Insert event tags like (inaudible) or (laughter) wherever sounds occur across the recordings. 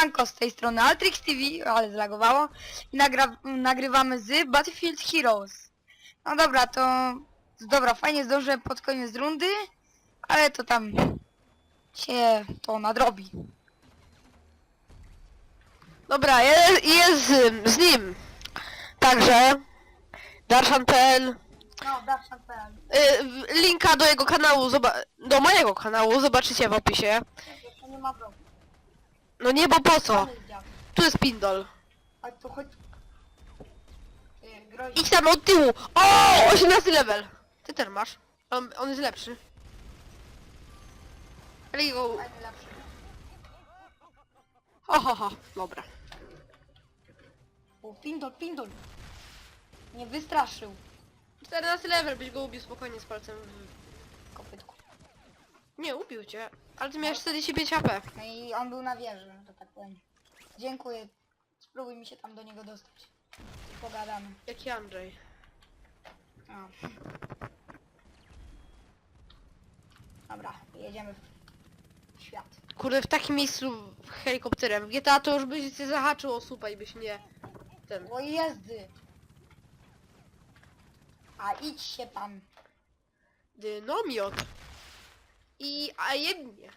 Siemanko, z tej strony Altrix TV, ale zlagowało. I nagra nagrywamy z Battlefield Heroes. No dobra, to... Dobra, fajnie zdążyłem pod koniec rundy, ale to tam się to nadrobi. Dobra, jest, jest ym, z nim. Także Darshan.pl No, Darshan.pl. y, w- Linka do jego kanału, zoba- do mojego kanału zobaczycie w opisie. Nie ma problemu. No nie, bo po co? Tu jest pindol. A tu chodź... Ty, grozi. Idź tam od tyłu. O! 18 level. Ty też masz. On, on jest lepszy. Ale jego... Fajny, lepszy. Ho, ho, ho. Dobra. O, pindol, pindol. Nie wystraszył 14 level, byś go ubił spokojnie z palcem w... kopytku. Nie, ubił cię. Ale ty miałeś 45 HP. No i on był na wieży, że tak powiem. Dziękuję. Spróbuj mi się tam do niego dostać. Pogadamy. Jaki Andrzej. O. Dobra, jedziemy w świat. Kurde, w takim miejscu helikopterem. W GTA to już byś cię zahaczył o słupa i byś nie... Ten... O jezdy! A idź się pan. Dynomiot. I... a jednie.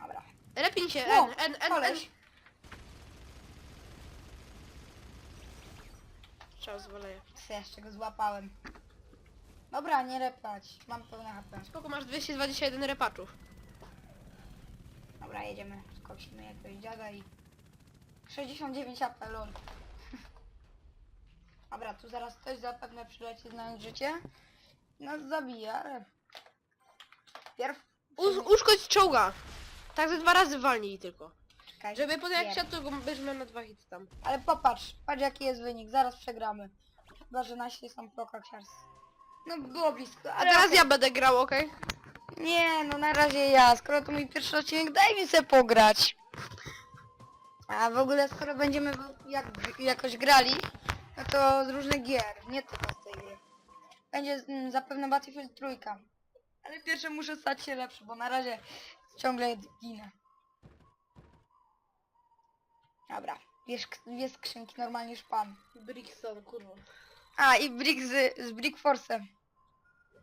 Dobra. Repin się, O, N, N, N, N. koleś. Trzeba zwaleję. Se, jeszcze go złapałem. Dobra, nie repać. Mam pełne HP. Spoko, masz 221 repaczów. Dobra, jedziemy. Skosimy jakiegoś dziada i... 69 AP, lol. (laughs) Dobra, tu zaraz ktoś zapewne przyleci znając życie. Nas zabije, ale... Pierw... U, uszkodź czołga. Tak ze dwa razy walnij tylko. Czekaj, Żeby potem jak pierw. siadł, to go na dwa hity tam. Ale popatrz, patrz jaki jest wynik, zaraz przegramy. Chyba, że nasi są prokaksiarscy. No było blisko, A ale... teraz ja będę grał, okej? Nie, no na razie ja, skoro to mój pierwszy odcinek, daj mi se pograć. A w ogóle skoro będziemy w- jak, jakoś grali, no to z różnych gier, nie tylko z tej gry. Będzie mm, zapewne Battlefield trójka. Ale pierwsze muszę stać się lepszy, bo na razie ciągle ginę. Dobra, bierz, dwie skrzynki, normalnie szpan. Brickstone, kurwa. A i Brick z, z Brick Force'em.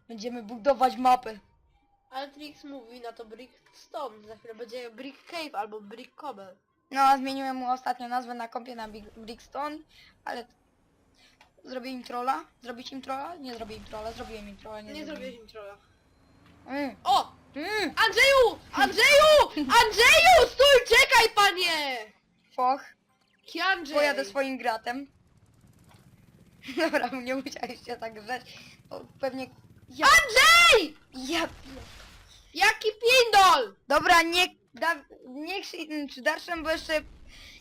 Będziemy budować mapę. Ale Trix mówi na to Brickstone. Za chwilę będzie Brick Cave albo Brick Cobble. No, a zmieniłem mu ostatnio nazwę na kompie na Big, Brickstone, ale zrobię im trolla? Zrobić im trolla? Nie zrobię im trolla, zrobiłem im trolla, nie, Nie zrobiłeś im trolla. Mm, O! mm, Andrzeju! Andrzeju! Andrzeju! Stój, czekaj panie! foch, Ki Andrzej! pojadę swoim gratem. (laughs) Dobra, nie musiałeś się tak grzeć, bo pewnie... Ja, Andrzej! ja... Jaki pindol! Dobra, nie... Da, nie krzy- czy darszem, bo jeszcze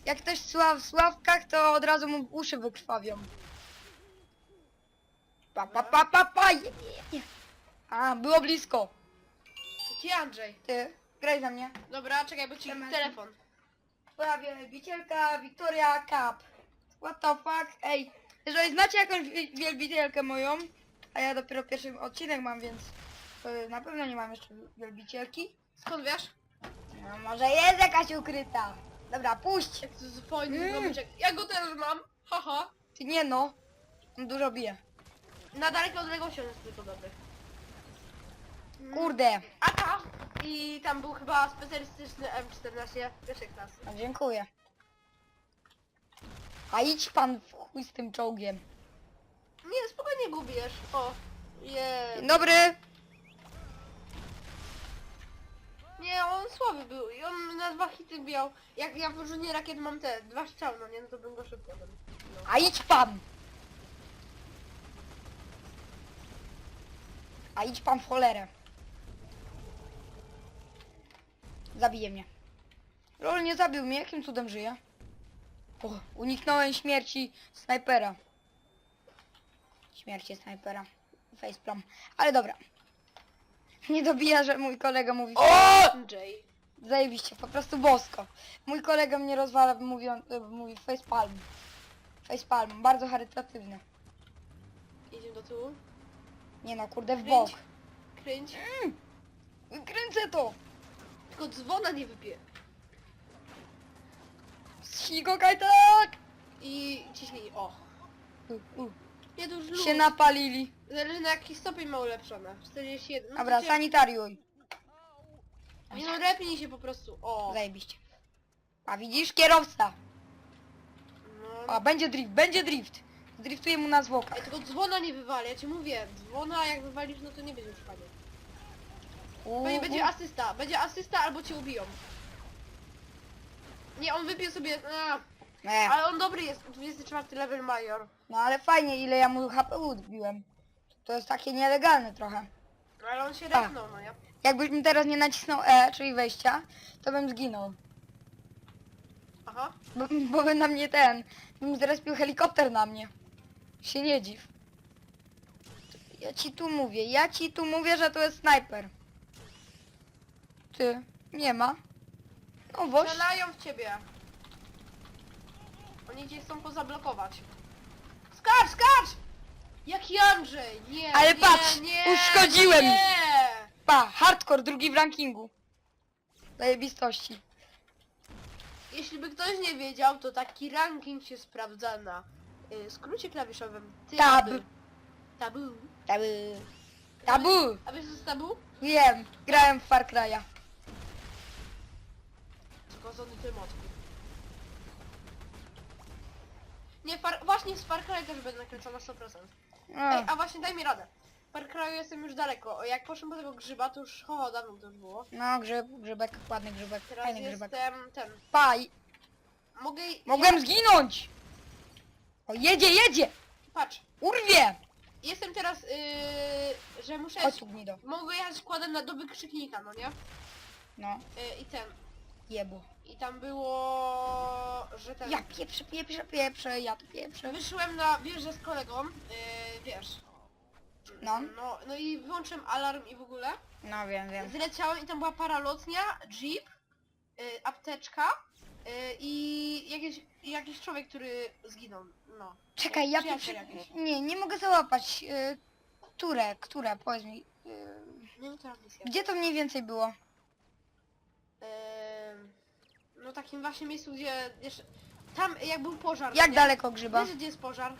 jak ktoś słucha w sławkach, to od razu mu uszy wykrwawią. Pa, pa, pa, pa, pa! Je, je, je. A, było blisko. Ki Andrzej. Ty, graj za mnie. Dobra, czekaj, bo ci telefon. Twoja wielbicielka Victoria Cup. What the fuck? Ej, jeżeli znacie jakąś wi- wielbicielkę moją, a ja dopiero pierwszy odcinek mam, więc to na pewno nie mam jeszcze wielbicielki. Skąd wiesz? No może jest jakaś ukryta. Dobra, puść. Jak to fajny Mm. Ja go też mam. Haha. Ty nie no. On dużo bije. Na daleką odległość on jest tylko dobry. Kurde. Aka! I tam był chyba specjalistyczny M14 pierwszej klasy. No, dziękuję. A idź pan w chuj z tym czołgiem. Nie, spokojnie gubiesz. O. Je. Dzień dobry. Nie, on słaby był i on na dwa hity biał. Jak ja w różnie rakiet mam te dwa strzały, no nie, no to bym go szybko. No. A idź pan. A idź pan w cholerę. Zabije mnie. Lol nie zabił mnie, jakim cudem żyje? O, uniknąłem śmierci snajpera. Śmierci snajpera. Faceplam. Ale dobra. Nie dobija, że mój kolega mówi... O! Jay. Zajebiście, po prostu bosko. Mój kolega mnie rozwala, mówi, on, y, mówi facepalm. Facepalm, bardzo charytatywny. Idziemy do tyłu. Nie no, kurde, w bok. Kręć. Kręcę to! Tylko dzwona nie wypije. Ciśnij kajtak! I ciśnij, o. U, u. Nie, to już luz. Się napalili. Zależy na jaki stopień ma ulepszone. 41. No to Dobra, cię- sanitariuj. Nie no, repnij się po prostu. O. Zajebiście. A widzisz? Kierowca. No. A, będzie drift, będzie drift. Driftuje mu na zwłokach. Ej, tylko dzwona nie wywali, ja ci mówię. Dzwona jak wywalisz, no to nie będzie już fajnie. U, Będzie, będzie asysta, będzie asysta albo cię ubiją. Nie, on wypił sobie... A, Nie. ale on dobry jest, 24 level major. No ale fajnie, ile ja mu HP odbiłem. To jest takie nielegalne trochę. Ale on się repnął, no nie? Jakbyś mi teraz nie nacisnął E, czyli wejścia, to bym zginął. Aha. Bo, bo by na mnie ten, bym zrespił helikopter na mnie. Się nie dziw. Ja ci tu mówię, ja ci tu mówię, że to jest snajper. Ty, nie ma. No woś. Strzelają w ciebie. Oni cię chcą pozablokować. Skacz, skacz! Jaki Andrzej! Nie, Ale nie, patrz, nie, uszkodziłem. Nie! Pa, hardcore, drugi w rankingu. Zajebistości. Jeśli by ktoś nie wiedział, to taki ranking się sprawdza na y, skrócie klawiszowym Tab. Tabu. Tabu. Tabu. A wiesz co jest tabu? Wiem, grałem w Far Cry'a. Zgłodzony tym. Nie, far, właśnie z Far Cry też będę nakręcona 100%. Ej, a właśnie daj mi radę. W Far Cry'u jestem już daleko. Jak poszłem po tego grzyba, to już ho, dawno to już było. no grzyb, grzybek, ładny grzybek, Teraz fajny grzybek. jestem ten. Paj, Mogę... mogłem zginąć! O, jedzie, jedzie! Patrz. Urwie! Jestem teraz, yy, że muszę... Chodź tu gnido. Mogę jechać składem na do wykrzyknika, no nie? No, Yy, I ten. jebu. I tam było, że ten... Ja pieprzę, pieprzę, pieprzę, ja tu pieprzę. Wyszłem na wieżę z kolegą, yy, wiesz. No. no. No i wyłączyłem alarm i w ogóle. No wiem, wiem. Zleciałem i tam była paralotnia, jeep, yy, apteczka yy, i jakiś, i jakiś człowiek, który zginął. No. Czekaj, ja Przyjaciel pieprzę... jakiś. Nie, nie mogę załapać. Y, które, które, powiedz mi. Y, Nie wiem, teraz misja. gdzie to mniej więcej było? Yy, no takim właśnie miejscu, gdzie jeszcze... Tam jak był pożar. Jak nie? daleko grzyba? Wiesz gdzie jest pożar?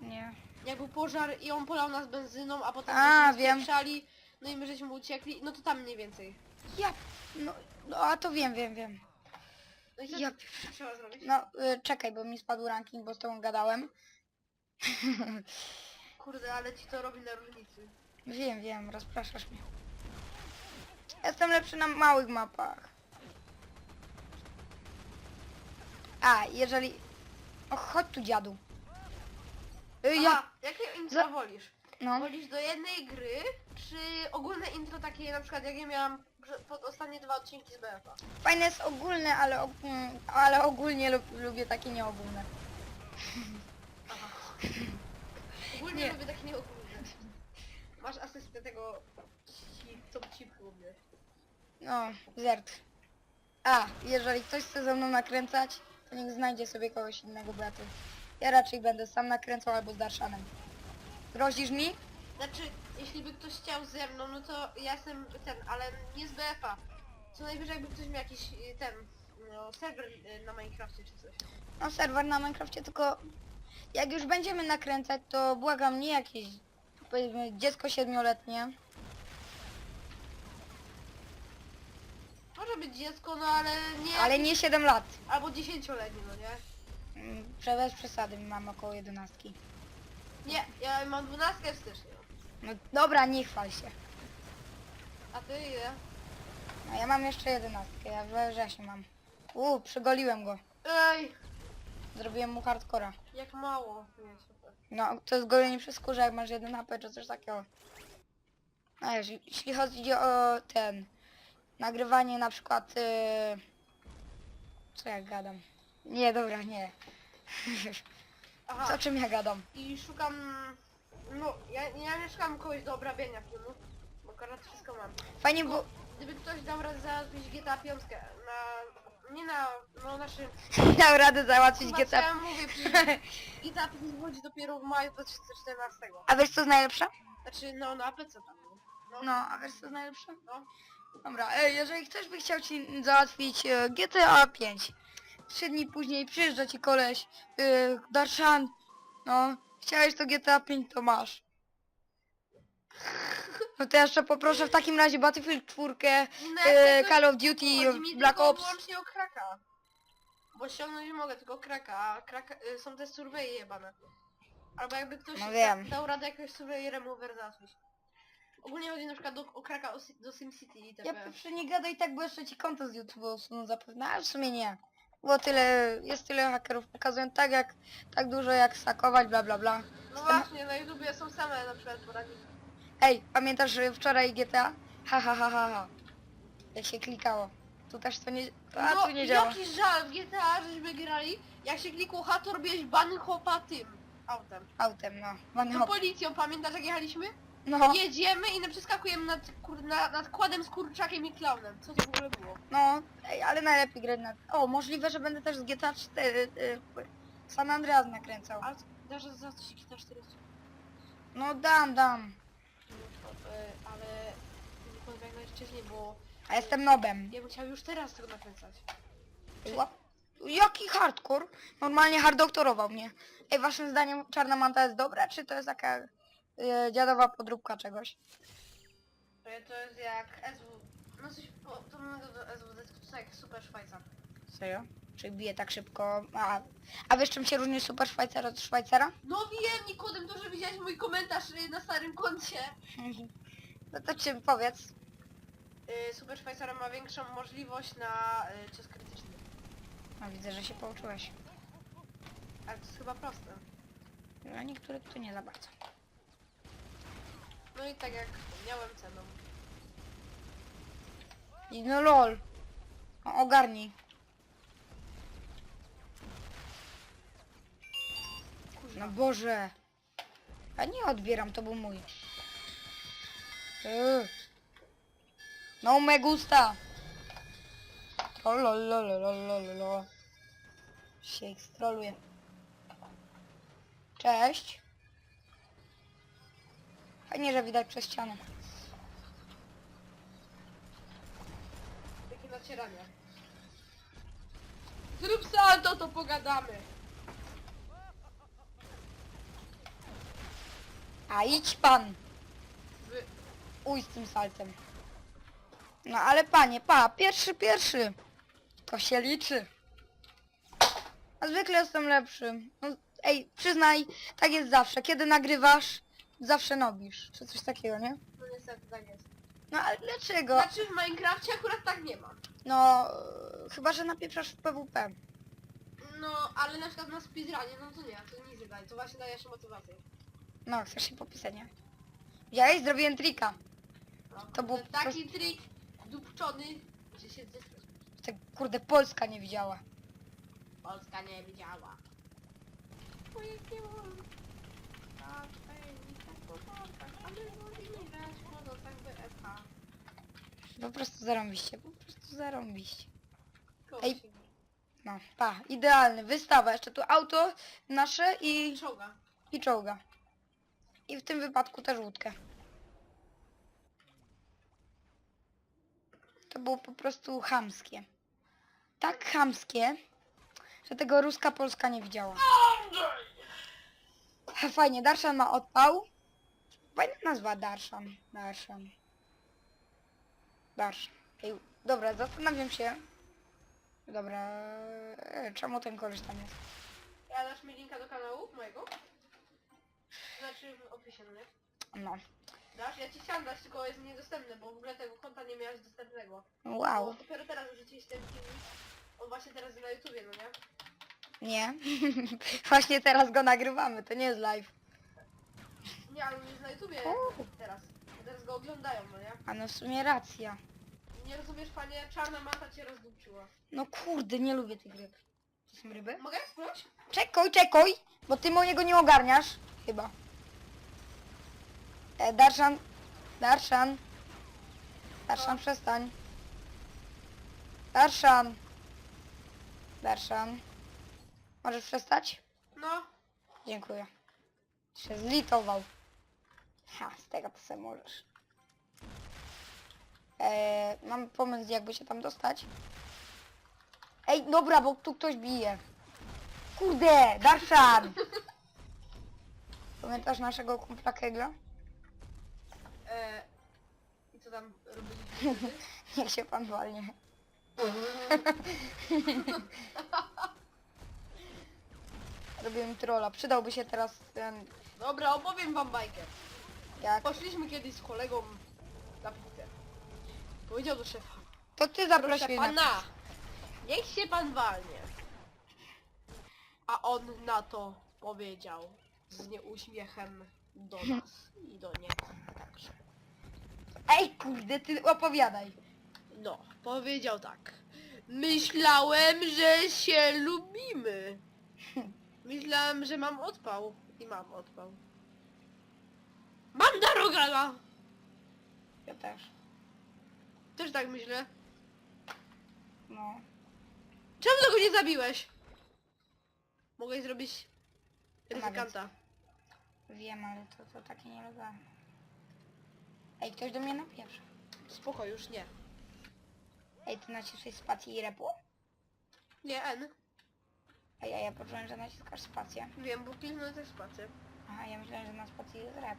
Nie. Jak był pożar i on polał nas benzyną, a potem A, żeśmy wiem. spieprzali, no i my żeśmy uciekli, no to tam mniej więcej. Ja... No, no a to wiem, wiem, wiem. No i co Ja trzeba zrobić? No, y, czekaj, bo mi spadł ranking, bo z tobą gadałem. (laughs) Kurde, ale ci to robi na różnicy. Wiem, wiem, rozpraszasz mnie. Jestem lepszy na małych mapach. A, jeżeli... O, chodź tu dziadu. Y, ja... Jakie intro Za- wolisz? No. Wolisz do jednej gry, czy ogólne intro takie na przykład jak ja miałam prze- pod ostatnie dwa odcinki z BF-a? Fajne jest ogólne, ale, og- mm, ale ogólnie lub, lubię takie nieogólne. Ogólnie Nie. lubię takie nieogólne. Masz asystę tego, ci, co ci lubię. No, zert. A, jeżeli ktoś chce ze mną nakręcać, to niech znajdzie sobie kogoś innego, bo ja to... Ja raczej będę sam nakręcał albo z Darszanem. Grozisz mi? Znaczy, jeśli by ktoś chciał ze mną, no to ja jestem ten, ale nie z BF-a. Co najwyżej jakby ktoś miał jakiś y, ten, no, serwer y, na Minecrafcie czy coś. No serwer na Minecrafcie, tylko jak już będziemy nakręcać, to błagam nie jakieś powiedzmy dziecko siedmioletnie. Może być dziecko, no ale nie... Ale nie 7 lat. Albo dziesięcioletnie, no nie? Mm, prze- Bez przesady, mam około 11. Nie, ja mam dwunastkę w styczniu. No dobra, nie chwal się. A ty ile? No ja mam jeszcze 11, ja we wrześniu mam. Uuu, przygoliłem go. Ej, Zrobiłem mu hardcora. jak mało. Nie, super. No, to jest golenie przez skórze, jak masz jeden HP czy coś takiego. No jeśli, jeśli chodzi o ten... Nagrywanie na przykład... Yy... Co ja gadam? Nie, dobra, nie. Aha, Co czym ja gadam? i szukam... No, ja, ja nie szukam kogoś do obrabiania filmu, bo akurat wszystko mam. Fajnie, bo... Gdyby ktoś dał radę załatwić GTA 5 na... Nie na... no naszym... (laughs) Dał radę załatwić Chyba co GTA. ja mówię, przecież (laughs) GTA 5 wychodzi dopiero w maju 2014. A wiesz co jest najlepsze? Znaczy, no na PC tam. No, No, a wiesz co jest najlepsze? no. Dobra, ej, jeżeli ktoś by chciał ci załatwić e, GTA 5, trzy dni później przyjeżdża ci koleś, yy, Darshan, no, chciałeś to GTA 5, to masz. No to ja jeszcze poproszę w takim razie Battlefield 4, No tego- Call of Duty, chodzi mi Black tylko Ops. wyłącznie o kraka. Bo ściągnąć nie mogę, tylko kraka, a kraka, y, są te surveje jebane. Albo jakby ktoś No wiem. dał radę jakoś survey remover załatwić. Ogólnie chodzi na przykład do, o kraka o, Si- do SimCity i Ja pierwszy nie gadaj tak, bo jeszcze ci konto z YouTube usuną zapewne, ale w sumie nie. Bo tyle, jest tyle hakerów, pokazują tak jak, tak dużo jak sakować, bla bla bla. No właśnie, na YouTubie są same na przykład poradniki. Ej, pamiętasz y, wczoraj GTA? Ha ha ha ha ha. Jak się klikało. Tu też to nie, a no tu nie działa. jaki żal w GTA, żeśmy grali, jak się klikło H, to robiłeś bany hopa tym autem. Autem, no. Van No hop. policją, pamiętasz jak jechaliśmy? No, Jedziemy i przeskakujemy nad, kur, na, nad kładem z kurczakiem i klaunem. Co to w ogóle było? no, ej, ale najlepiej grać na... O, możliwe, że będę też z GTA 4, y, San Andreas nakręcał. Ale dasz za coś GTA 40. No dam, dam. E, ale nie powiem jak najwcześniej, bo A jestem nobem. ja bym chciał już teraz tego nakręcać. Łap. Jaki hardcore? Normalnie harddoktorował mnie. Ej, waszym zdaniem czarna manta jest dobra, czy to jest taka y, dziadowa podróbka czegoś? E, To jest jak SW... No coś podobnego do SWD, to jak Super Szwajcar. Serio? Czy bije tak szybko? A, a wiesz czym się różni super Szwajcar od Szwajcara? No wiem, Nikodem, to że widziałeś mój komentarz y, na starym koncie. (laughs) No to ci powiedz. Y, Super Szwajcar ma większą możliwość na y, czas krytyczny. No widzę, że się pouczyłeś. Ale to jest chyba proste. A niektórych to nie za bardzo. No i tak jak miałem ceną. I no lol. O, ogarnij. No Boże. A nie odbieram, to był mój. Yy. No me gusta. O lol lol lol lol lol. Się ich stroluje. Cześć. Fajnie, że widać przez ścianę. Takie nacierania. Zrób salto, to pogadamy. A idź pan. Wy... Uj z tym saltem. No ale panie, pa, pierwszy, pierwszy. To się liczy. A zwykle jestem lepszy. No, ej, przyznaj, tak jest zawsze. Kiedy nagrywasz, zawsze nobisz. Czy coś takiego, nie? No niestety tak jest. No ale dlaczego? Znaczy w Minecrafcie akurat tak nie ma. No, e, chyba, że napieprzasz w PWP. No, ale na przykład na speedrunie, no to nie, to nic nie daje, to właśnie daje się motywację. No, chcesz się popisać, nie? Widziałeś? Zrobiłem trika. No, To był po taki trik dupczony, że się zesrać. Tak, kurde, Polska nie widziała. Polska nie widziała ej, tak po parkach, ale wolimy grać w nocach BFH. Po prostu zarąbiście, po prostu zarąbiście. Ej. No, pa, idealny. Wystawa. Jeszcze tu auto nasze i, Czołga. i czołga. I w tym wypadku też łódkę. To było po prostu chamskie. Tak chamskie, że tego ruska Polska nie widziała. Fajnie, Darszan ma odpał. Fajna nazwa Darszan. Darszan. Darszan. Ej, dobra, zastanawiam się. Dobra, e, czemu ten koleś tam jest? Ja dasz mi linka do kanału mojego? Znaczy w opisie, no nie? No. Dasz? Ja ci chciałam dać, tylko jest niedostępne, bo w ogóle tego konta nie miałeś dostępnego. Bo Wow. dopiero teraz wrzuciłeś ten filmik. On właśnie teraz jest na YouTubie, no nie? Nie. (laughs) Właśnie teraz go nagrywamy, to nie jest live. Nie, ale on jest na YouTubie O. oglądają, no nie? A no w sumie racja. Nie rozumiesz, panie, czarna mata cię rozdupczyła. No kurde, nie lubię tych ryb. To są ryby? Mogę spróbować? Czekaj, czekaj, bo ty mojego nie ogarniasz. Chyba. E, Darszan. Darszan. Darszan, Co? przestań. Darszan. Darszan. Możesz przestać? No. Dziękuję. Się zlitował. Ha, z tego to sobie możesz. Eee, mam pomysł, jakby się tam dostać. Ej, dobra, bo tu ktoś bije. Kurde, Darshan! Pamiętasz naszego kumpla Kegla? E, I co tam robiliśmy? (laughs) Niech się pan walnie. (laughs) Robiłem trolla. Przydałby się teraz ten... Dobra, opowiem wam bajkę. Jak? Poszliśmy kiedyś z kolegą. Powiedział do szefa. To ty Proszę zaprosiłeś na... pana, niech się pan walnie. A on na to powiedział z nieuśmiechem do nas i do niego także. Ej, kurde, ty opowiadaj. No, powiedział tak. Myślałem, że się lubimy. Myślałem, że mam odpał. I mam odpał. Mam darogala! Ja też. Też tak myślę. No. Czemu tego nie zabiłeś? Mogłeś zrobić ryzykanta. Wiem, ale to, to takie nie lubię. Ej, ktoś do mnie napieprza. Spoko, już nie. Ej, ty naciśnij spację i repu? Nie, N. Ej, a ja poczułem, że naciskasz spację. Wiem, bo pilnuję też spację. Aha, ja myślałem, że na spacji jest rep.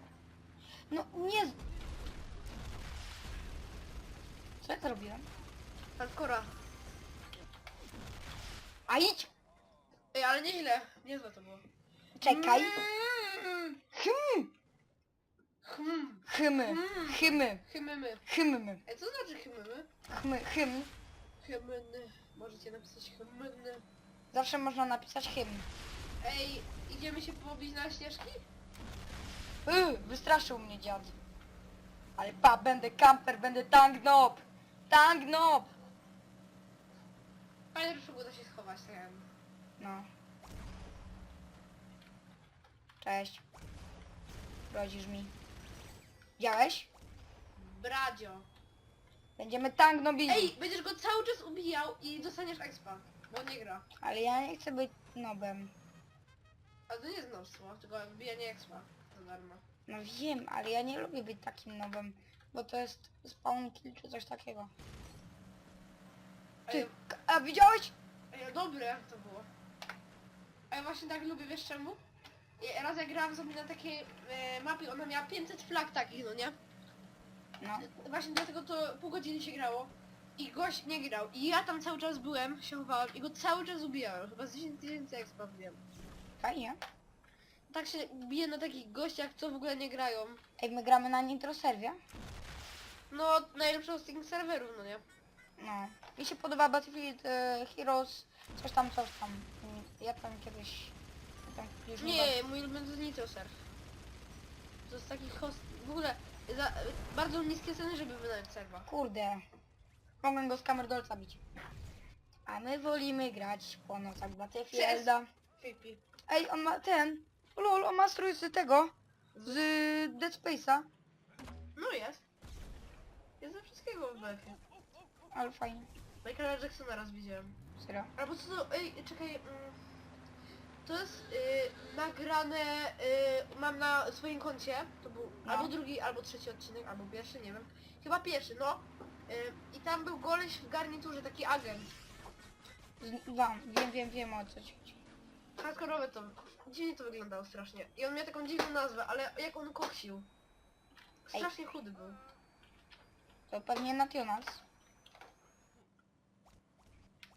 No, nie... z- Co ja zrobiłem? Hardcora. A idź! Ej, ale nieźle. Niezłe to było. Czekaj. Mm. Hmm. Hmm. Chymy. Chymy. Hymymy. Hymmy. Ej, co znaczy hymymy? Chmy, hymn. Hymny. Możecie napisać hymny. Zawsze można napisać hymn. Ej, idziemy się pobić na ścieżki? Yy, wystraszył mnie dziad. Ale pa, będę kamper, będę tank nob. Tank nob. Ale najlepsze uda się schować, tak jakby. No. Cześć. Grozisz mi. Widziałeś? Bradzio. Będziemy tank nobili. Ej, będziesz go cały czas ubijał i dostaniesz expa. Bo nie gra. Ale ja nie chcę być nobem. A to nie jest nowstwo, tylko wbijanie expa. Za darmo. No wiem, ale ja nie lubię być takim nobem, bo to jest spawn kill czy coś takiego. Ty, Ej, k- a widziałeś? ej, dobre to było. A ja właśnie tak lubię, wiesz czemu? Ja- Raz jak grałam sobie na takiej e, mapie, ona miała 500 flag takich, no nie? No. Właśnie dlatego to pół godziny się grało. I gość nie grał. I ja tam cały czas byłem, się chowałem i go cały czas ubijałem. Chyba z 10 tysięcy expa wiem. Fajnie. Tak się bije na takich gościach, co w ogóle nie grają. Ej, my gramy na Nitro Serwie. No, najlepszego z tych serwerów, no nie? No. Mi się podoba Battlefield e, Heroes, coś tam, coś tam. Mm, Ja tam kiedyś... Tam Nie, mój ulubiony to jest Nitro Surf. To jest taki host... W ogóle za, bardzo niskie ceny, żeby wynająć serwa. Kurde. Mogłem go z kamer dolca bić. A my wolimy grać po nocach Battlefielda. Fipi. Ej, on ma ten... Lol, on ma strój z tego. Z Dead Space'a. No jest. Jest ze wszystkiego w BF-ie. Ale fajnie. Michaela Jacksona raz widziałem. Serio. Albo co to... Ej, czekaj. mm, To jest y, nagrane... Y, mam na swoim koncie. To był No. albo drugi, albo trzeci odcinek, albo pierwszy, nie wiem. Chyba pierwszy, no. Y, I tam był goleś w garniturze, taki agent. Z- Wam, wiem, wiem, wiem o co ci chodzi. Hardkorowe to... Dziwnie to wyglądało strasznie. I on miał taką dziwną nazwę, ale jak on koksił. Strasznie chudy był. To pewnie Nationals.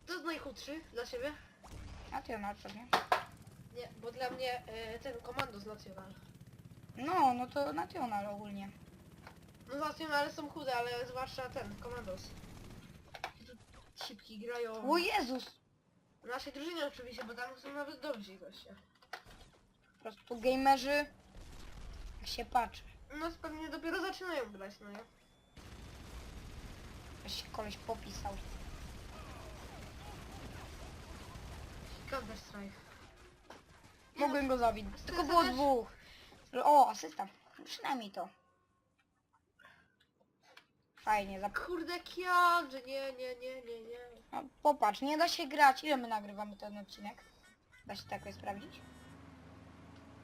To jest najchudszy dla ciebie? Nationals pewnie. Nie, bo dla mnie y, ten komandos nacjonal. No, no to National ogólnie. No nacjonale są chude, ale zwłaszcza ten, komandos. I tu Cipki grają... O Jezus! W naszej drużynie oczywiście, bo tam są nawet dobrzy goście. Po prostu gamerzy... Jak się patrzy. No pewnie dopiero zaczynają grać, no nie? Się koleś popisał. Counter Strike. Mogłem go zabić. Tylko było dwóch. O, asysta. Przynajmniej to. Fajnie, zap... Kurde kiandrze, nie, nie, nie, nie, nie. no, popatrz, nie da się grać. Ile my nagrywamy ten odcinek? Da się tak sprawdzić?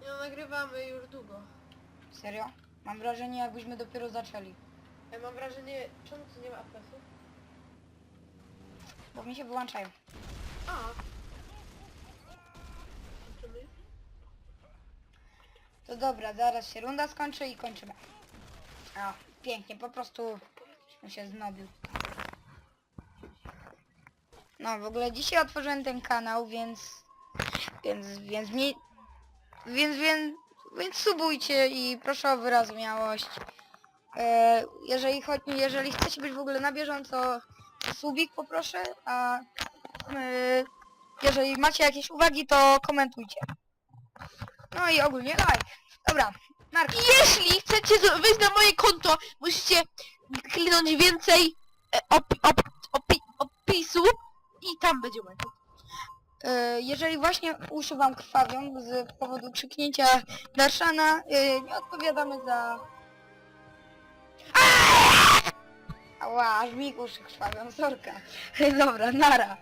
No nagrywamy już długo. Serio? Mam wrażenie jakbyśmy dopiero zaczęli. Ja mam wrażenie, czemu tu nie ma APS-u? Bo mi się wyłączają. A. Kończymy? To dobra, zaraz się runda skończy i kończymy. O, pięknie, po prostu się znobił. No, w ogóle dzisiaj otworzyłem ten kanał, więc... Więc, więc mi... Więc, więc, więc subujcie i proszę o wyrozumiałość. E, jeżeli chodzi, jeżeli chcecie być w ogóle na bieżąco, subik poproszę, a e, jeżeli macie jakieś uwagi, to komentujcie. No i ogólnie like. Dobra, Mark. Jeśli chcecie z- wejść na moje konto, musicie kliknąć więcej e, op, opi, opisu i tam będzie moje konto. E, jeżeli właśnie uszy wam krwawią z powodu krzyknięcia Darszana, e, nie odpowiadamy za... Ała, aż mi uszy krwawią, sorka. (laughs) Dobra, nara.